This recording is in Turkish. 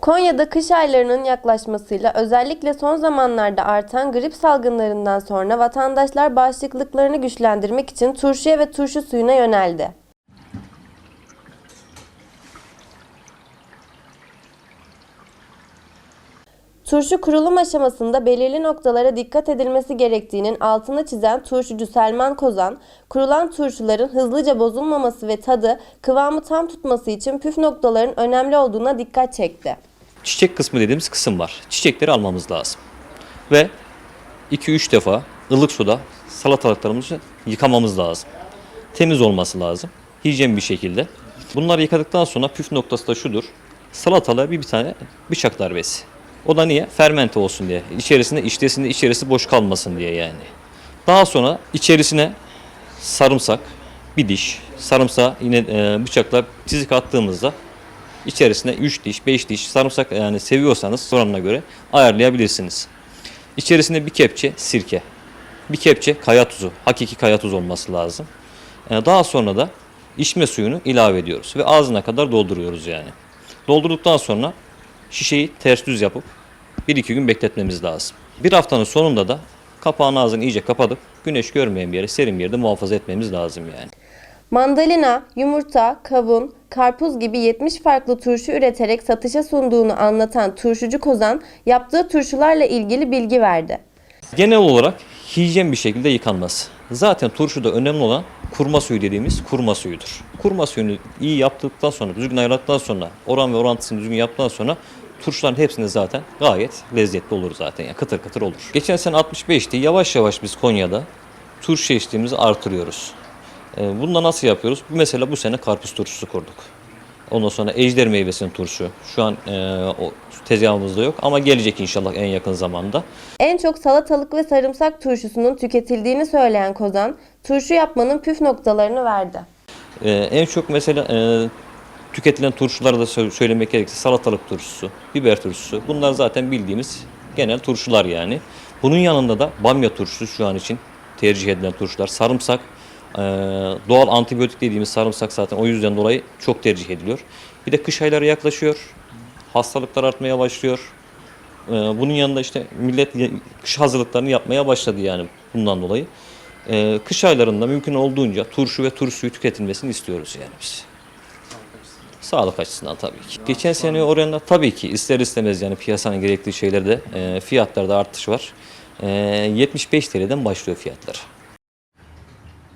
Konya'da kış aylarının yaklaşmasıyla özellikle son zamanlarda artan grip salgınlarından sonra vatandaşlar bağışıklıklarını güçlendirmek için turşuya ve turşu suyuna yöneldi. Turşu kurulum aşamasında belirli noktalara dikkat edilmesi gerektiğinin altını çizen turşucu Selman Kozan, kurulan turşuların hızlıca bozulmaması ve tadı, kıvamı tam tutması için püf noktaların önemli olduğuna dikkat çekti. Çiçek kısmı dediğimiz kısım var. Çiçekleri almamız lazım. Ve 2-3 defa ılık suda salatalıklarımızı yıkamamız lazım. Temiz olması lazım. Hijyen bir şekilde. Bunları yıkadıktan sonra püf noktası da şudur. Salatalığa bir, bir tane bıçak darbesi. O da niye? Fermente olsun diye. İçerisinde işlesinde içerisi boş kalmasın diye yani. Daha sonra içerisine sarımsak, bir diş, sarımsağı yine e, bıçakla çizik attığımızda İçerisine 3 diş, 5 diş sarımsak yani seviyorsanız oranına göre ayarlayabilirsiniz. İçerisine bir kepçe sirke, bir kepçe kaya tuzu, hakiki kaya tuzu olması lazım. Ee, Daha sonra da içme suyunu ilave ediyoruz ve ağzına kadar dolduruyoruz yani. Doldurduktan sonra şişeyi ters düz yapıp 1-2 gün bekletmemiz lazım. Bir haftanın sonunda da kapağın ağzını iyice kapatıp güneş görmeyen bir yere, serin bir yerde muhafaza etmemiz lazım yani. Mandalina, yumurta, kavun, karpuz gibi 70 farklı turşu üreterek satışa sunduğunu anlatan turşucu Kozan, yaptığı turşularla ilgili bilgi verdi. Genel olarak hijyen bir şekilde yıkanması. Zaten turşuda önemli olan kurma suyu dediğimiz kurma suyudur. Kurma suyunu iyi yaptıktan sonra, düzgün ayarladıktan sonra, oran ve orantısını düzgün yaptıktan sonra turşuların hepsinde zaten gayet lezzetli olur zaten. Yani kıtır kıtır olur. Geçen sene 65'ti. Yavaş yavaş biz Konya'da turşu çeşitliğimizi artırıyoruz. Ee, Bunu da nasıl yapıyoruz? Mesela bu sene karpuz turşusu kurduk. Ondan sonra ejder meyvesinin turşu. Şu an e, o tezgahımızda yok ama gelecek inşallah en yakın zamanda. En çok salatalık ve sarımsak turşusunun tüketildiğini söyleyen Kozan, turşu yapmanın püf noktalarını verdi. Ee, en çok mesela e, tüketilen turşuları da sö- söylemek gerekirse salatalık turşusu, biber turşusu. Bunlar zaten bildiğimiz genel turşular yani. Bunun yanında da bamya turşusu şu an için tercih edilen turşular. Sarımsak, e, doğal antibiyotik dediğimiz sarımsak zaten o yüzden dolayı çok tercih ediliyor. Bir de kış ayları yaklaşıyor. Hastalıklar artmaya başlıyor. Ee, Bunun yanında işte millet kış hazırlıklarını yapmaya başladı yani bundan dolayı. Ee, Kış aylarında mümkün olduğunca turşu ve turşu suyu tüketilmesini istiyoruz yani biz. Sağlık açısından tabii ki. Geçen sene oranla tabii ki ister istemez yani piyasanın gerektiği şeylerde e, fiyatlarda artış var. E, 75 TL'den başlıyor fiyatlar.